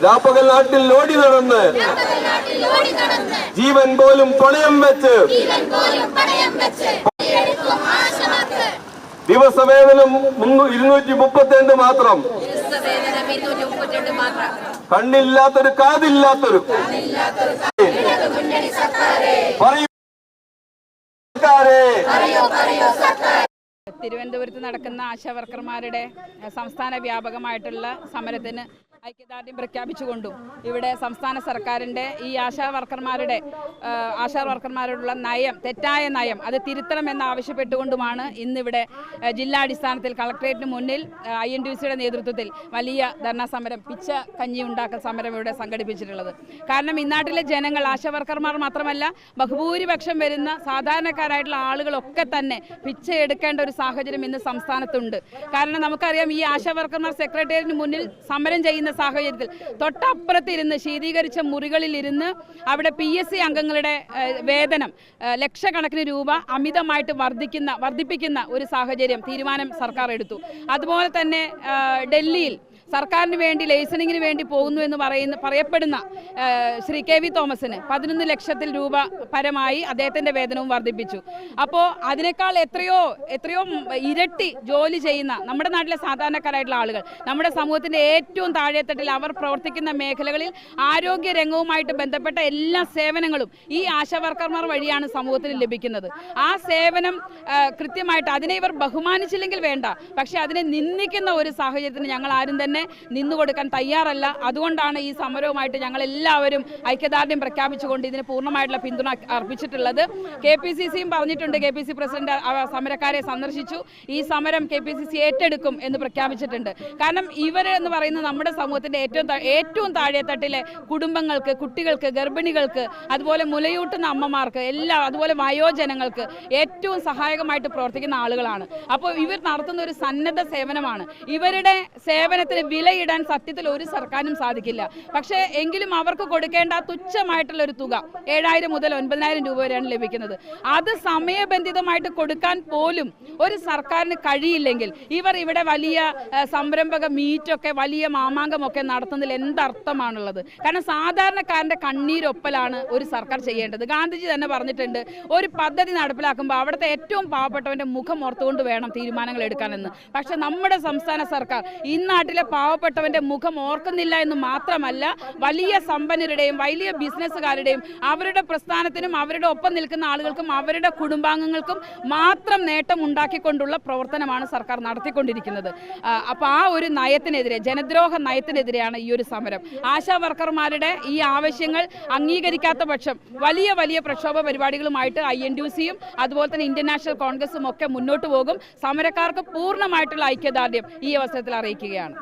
രാപ്പകൽ നാട്ടിൽ ഓടി നടന്ന് ജീവൻ പോലും പണയം വെച്ച് ദിവസവേതനം ഇരുന്നൂറ്റി മുപ്പത്തിരണ്ട് മാത്രം. കണ്ണില്ലാത്തൊരു കാതില്ലാത്തൊരു പറയൂ സർക്കാരെ തിരുവനന്തപുരത്ത് നടക്കുന്ന ആശാവർക്കർമാരുടെ വർക്കർമാരുടെ സംസ്ഥാന വ്യാപകമായിട്ടുള്ള സമരത്തിന് ഐക്യദാർഢ്യം പ്രഖ്യാപിച്ചുകൊണ്ടും ഇവിടെ സംസ്ഥാന സർക്കാരിന്റെ ഈ ആശാ വർക്കർമാരുടെ ആശാ വർക്കർമാരോടുള്ള നയം തെറ്റായ നയം അത് തിരുത്തണമെന്ന് ആവശ്യപ്പെട്ടുകൊണ്ടുമാണ് ഇന്നിവിടെ ജില്ലാടിസ്ഥാനത്തിൽ കളക്ട്രേറ്റിന് മുന്നിൽ ഐ എൻ ഡി സിയുടെ നേതൃത്വത്തിൽ വലിയ ധർണാ സമരം പിച്ച കഞ്ഞി ഉണ്ടാക്കൽ സമരം ഇവിടെ സംഘടിപ്പിച്ചിട്ടുള്ളത്. കാരണം ഇന്നാട്ടിലെ ജനങ്ങൾ ആശാ വർക്കർമാർ മാത്രമല്ല ബഹുഭൂരിപക്ഷം വരുന്ന സാധാരണക്കാരായിട്ടുള്ള ആളുകളൊക്കെ തന്നെ പിച്ച എടുക്കേണ്ട ഒരു സാഹചര്യം ഇന്ന് സംസ്ഥാനത്തുണ്ട്. കാരണം നമുക്കറിയാം ഈ ആശാ വർക്കർമാർ സെക്രട്ടേറിയറ്റിന് മുന്നിൽ സമരം ചെയ്യുന്ന സാഹചര്യത്തിൽ. തൊട്ടപ്പുറത്തിരുന്ന് ശീതീകരിച്ച മുറികളിൽ ഇരുന്ന് അവിടെ പി എസ് സി അംഗങ്ങളുടെ വേതനം ലക്ഷക്കണക്കിന് രൂപ അമിതമായിട്ട് വർദ്ധിക്കുന്ന വർദ്ധിപ്പിക്കുന്ന ഒരു സാഹചര്യം തീരുമാനം സർക്കാർ എടുത്തു. അതുപോലെ തന്നെ ഡൽഹിയിൽ സർക്കാരിന് വേണ്ടി ലൈസണിങ്ങിന് വേണ്ടി പോകുന്നു എന്ന് പറയുന്ന പറയപ്പെടുന്ന ശ്രീ കെ വി തോമസിന് പതിനൊന്ന് ലക്ഷത്തിൽ രൂപ പരമായി അദ്ദേഹത്തിന്റെ വേതനവും വർദ്ധിപ്പിച്ചു. അപ്പോൾ അതിനേക്കാൾ എത്രയോ എത്രയോ ഇരട്ടി ജോലി ചെയ്യുന്ന നമ്മുടെ നാട്ടിലെ സാധാരണക്കാരായിട്ടുള്ള ആളുകൾ നമ്മുടെ സമൂഹത്തിന്റെ ഏറ്റവും താഴെത്തട്ടിൽ അവർ പ്രവർത്തിക്കുന്ന മേഖലകളിൽ ആരോഗ്യ രംഗവുമായിട്ട് ബന്ധപ്പെട്ട എല്ലാ സേവനങ്ങളും ഈ ആശാവർക്കർമാർ വഴിയാണ് സമൂഹത്തിന് ലഭിക്കുന്നത്. ആ സേവനം കൃത്യമായിട്ട് അതിനെ ഇവർ ബഹുമാനിച്ചില്ലെങ്കിൽ വേണ്ട പക്ഷേ അതിനെ നിന്ദിക്കുന്ന ഒരു സാഹചര്യത്തിന് ഞങ്ങൾ ആരും തന്നെ നിന്നുകൊടുക്കാൻ തയ്യാറല്ല. അതുകൊണ്ടാണ് ഈ സമരവുമായിട്ട് ഞങ്ങൾ എല്ലാവരും ഐക്യദാർഢ്യം പ്രഖ്യാപിച്ചുകൊണ്ട് ഇതിന് പൂർണമായിട്ടുള്ള പിന്തുണ അർപ്പിച്ചിട്ടുള്ളത്. കെ പി സി സിയും പറഞ്ഞിട്ടുണ്ട് കെ പി സി പ്രസിഡന്റ് സമരക്കാരെ സന്ദർശിച്ചു. ഈ സമരം കെ പി സി സി ഏറ്റെടുക്കും എന്ന് പ്രഖ്യാപിച്ചിട്ടുണ്ട്. കാരണം ഇവരെന്ന് പറയുന്നത് നമ്മുടെ സമൂഹത്തിന്റെ ഏറ്റവും ഏറ്റവും താഴെത്തട്ടിലെ കുടുംബങ്ങൾക്ക് കുട്ടികൾക്ക് ഗർഭിണികൾക്ക് അതുപോലെ മുലയൂട്ടുന്ന അമ്മമാർക്ക് എല്ലാ അതുപോലെ വയോജനങ്ങൾക്ക് ഏറ്റവും സഹായകമായിട്ട് പ്രവർത്തിക്കുന്ന ആളുകളാണ്. അപ്പോൾ ഇവർ നടത്തുന്ന ഒരു സന്നദ്ധ സേവനമാണ്. ഇവരുടെ സേവനത്തിന് വിലയിടാൻ സത്യത്തിൽ ഒരു സർക്കാരിനും സാധിക്കില്ല. പക്ഷേ എങ്കിലും അവർക്ക് കൊടുക്കേണ്ട തുച്ഛമായിട്ടുള്ള ഒരു തുക ഏഴായിരം മുതൽ ഒൻപതിനായിരം രൂപ വരെയാണ് ലഭിക്കുന്നത്. അത് സമയബന്ധിതമായിട്ട് കൊടുക്കാൻ പോലും ഒരു സർക്കാരിന് കഴിയില്ലെങ്കിൽ ഇവർ ഇവിടെ വലിയ സംരംഭക മീറ്റൊക്കെ വലിയ മാമാങ്കമൊക്കെ നടത്തുന്നതിൽ എന്തർത്ഥമാണുള്ളത്? കാരണം സാധാരണക്കാരന്റെ കണ്ണീരൊപ്പലാണ് ഒരു സർക്കാർ ചെയ്യേണ്ടത്. ഗാന്ധിജി തന്നെ പറഞ്ഞിട്ടുണ്ട് ഒരു പദ്ധതി നടപ്പിലാക്കുമ്പോൾ അവിടുത്തെ ഏറ്റവും പാവപ്പെട്ടവന്റെ മുഖം ഓർത്തുകൊണ്ട് വേണം തീരുമാനങ്ങൾ എടുക്കാനെന്ന്. പക്ഷെ നമ്മുടെ സംസ്ഥാന സർക്കാർ ഈ നാട്ടിലെ പാവപ്പെട്ടവന്റെ മുഖം ഓർക്കുന്നില്ല എന്ന് മാത്രമല്ല വലിയ സമ്പന്നരുടെയും വലിയ ബിസിനസ്സുകാരുടെയും അവരുടെ പ്രസ്ഥാനത്തിനും അവരുടെ ഒപ്പം നിൽക്കുന്ന ആളുകൾക്കും അവരുടെ കുടുംബാംഗങ്ങൾക്കും മാത്രം നേട്ടം ഉണ്ടാക്കിക്കൊണ്ടുള്ള പ്രവർത്തനമാണ് സർക്കാർ നടത്തിക്കൊണ്ടിരിക്കുന്നത്. അപ്പോൾ ആ ഒരു നയത്തിനെതിരെ ജനദ്രോഹ നയത്തിനെതിരെയാണ് ഈ ഒരു സമരം. ആശാ വർക്കർമാരുടെ ഈ ആവശ്യങ്ങൾ അംഗീകരിക്കാത്ത പക്ഷം വലിയ വലിയ പ്രക്ഷോഭ പരിപാടികളുമായിട്ട് ഐ എൻ ഡി സിയും അതുപോലെ തന്നെ ഇന്ത്യൻ നാഷണൽ കോൺഗ്രസും ഒക്കെ മുന്നോട്ട് പോകും. സമരക്കാർക്ക് പൂർണമായിട്ടുള്ള ഐക്യദാർഢ്യം ഈ അവസരത്തിൽ അറിയിക്കുകയാണ്.